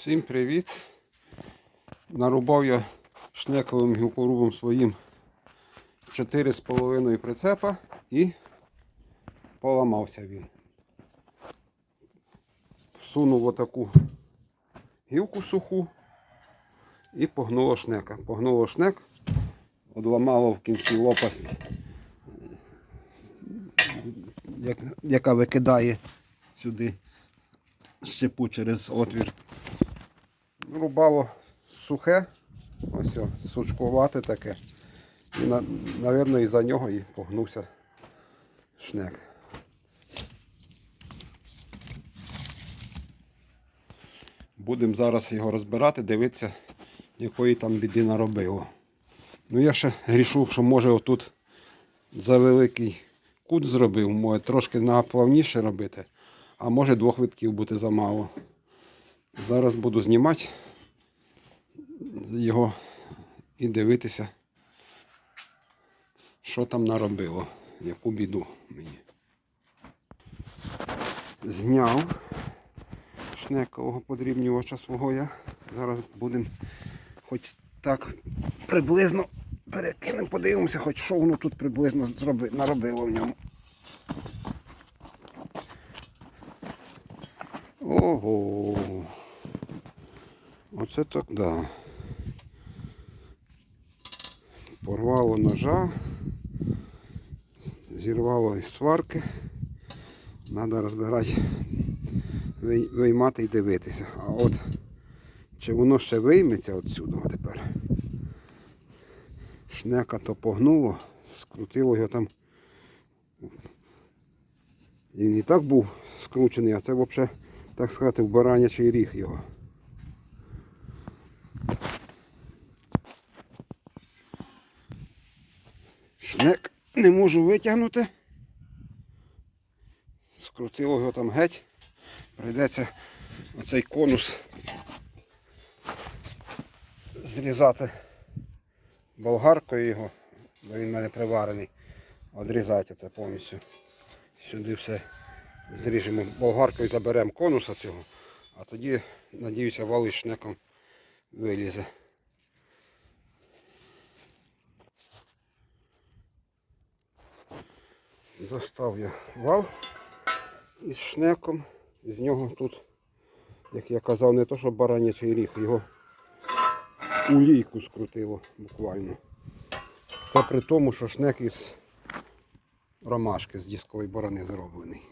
Всім привіт! Нарубав я шнековим гілкорубом своїм 4,5 прицепа і поламався він. Всунув отаку гілку суху і погнуло шнека. Погнуло шнек, одламало в кінці лопасть, яка викидає сюди щепу через отвір. Рубало сухе, ось о, сучкувате таке. І, на, напевно, із-за нього і погнувся шнек. Будемо зараз його розбирати, дивитися, якої там біди наробило. Ну я ще грішу, що може отут за великий кут зробив, може трошки наплавніше робити, а може двох витків бути замало. Зараз буду знімати його і дивитися, що там наробило, яку біду мені. Зняв шнекового подрібнювача свого я. Зараз будемо хоч так приблизно перекинемо, подивимося, хоч що воно тут приблизно наробило в ньому. Ого. Оце так да. Порвало ножа, зірвало із сварки. Треба розбирати, виймати і дивитися. А от чи воно ще вийметься отсюди тепер. Шнека то погнуло, скрутило його там. Він і так був скручений, а це взагалі, так сказати, в баранячий ріг його. Шнек не можу витягнути. Скрутило його там геть. Прийдеться оцей конус зрізати болгаркою його, бо він в мене приварений. Одрізати це повністю. Сюди все зріжемо болгаркою, заберемо конуса цього, а тоді, надіюся, вали шнеком вилізе. Достав я вал із шнеком. З нього тут, як я казав, не то, що баранячий ріг, його у лійку скрутило буквально. Це при тому, що шнек із ромашки з дискової борони зроблений.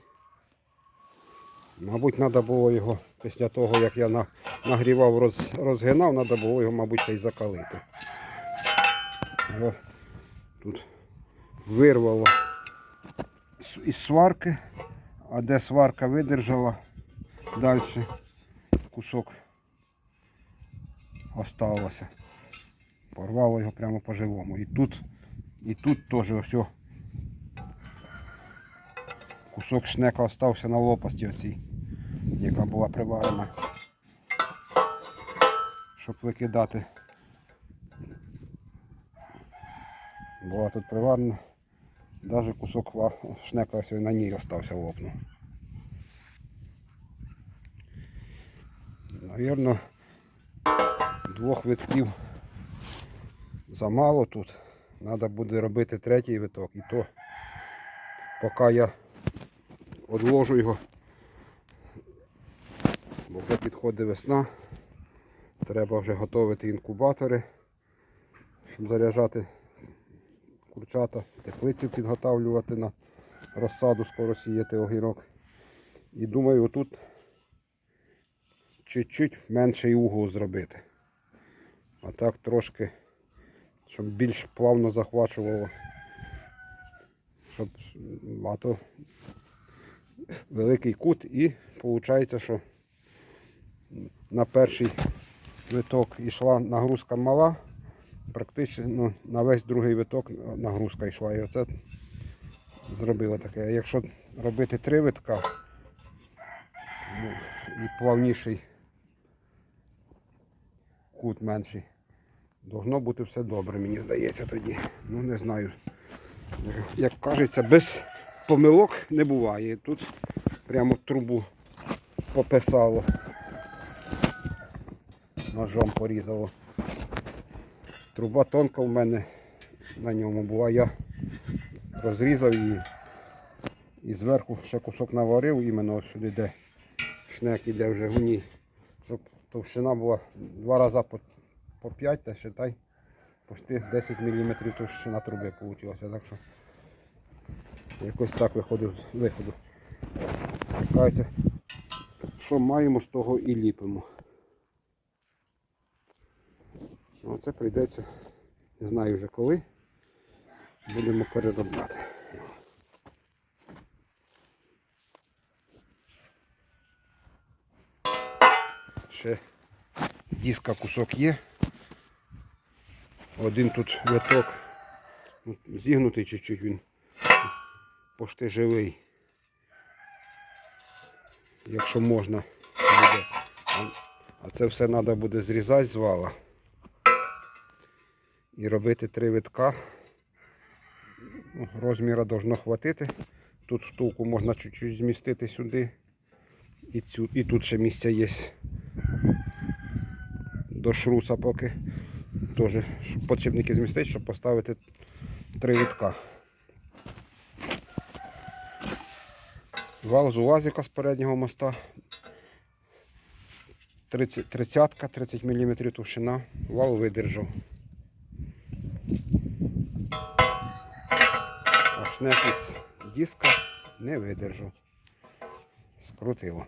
Мабуть, треба було його після того, як я нагрівав, роз, розгинав, треба було його, мабуть, ще й закалити. Тут вирвало із сварки, а де сварка видержала, далі кусок оставався. Порвало його прямо по-живому. І тут, і тут теж ось кусок шнека остався на лопасті оцій, яка була приварена. Щоб викидати. Була тут приварена. Навіть кусок шнека на ній остався лопнув. Навірно, двох витків замало тут. Треба буде робити третій виток. І то поки я одложу його, бо вже підходить весна. Треба вже готувати інкубатори, щоб заряджати курчата, теплицю підготавлювати на розсаду, скоро сіяти огірок. І думаю, отут чуть-чуть менший угол зробити. А так трошки, щоб більш плавно захвачувало. Щоб а великий кут і виходить, що на перший виток йшла нагрузка мала, практично ну, на весь другий виток нагрузка йшла. І оце зробило таке. А якщо робити три витка ну, і плавніший кут менший, должно бути все добре, мені здається тоді. Ну не знаю. Як кажеться, без помилок не буває. Тут прямо трубу пописало. ножом порізало. Труба тонка в мене на ньому була. Я розрізав її і зверху ще кусок наварив, іменно ось сюди, де шнек іде вже гуні, щоб товщина була два рази по, по 5, та считай, почти 10 мм товщина труби вийшла. Так що якось так виходив з виходу. Що маємо, з того і ліпимо. Ну, це прийдеться, не знаю вже коли. Будемо переробляти. Ще диска кусок є. Один тут виток ну, зігнутий чуть-чуть він пошти живий. Якщо можна буде. А це все треба буде зрізати з вала. І робити три витка. Розміра должно хватити. Тут втулку можна чуть-чуть змістити сюди. І, цю, і тут ще місця є до шруса поки. Теж подшипники змістити, щоб поставити три витка. Вал з УАЗика з переднього моста. 30, 30, 30 мм товщина. Вал видержав. А напис диска не видержав. Скрутило.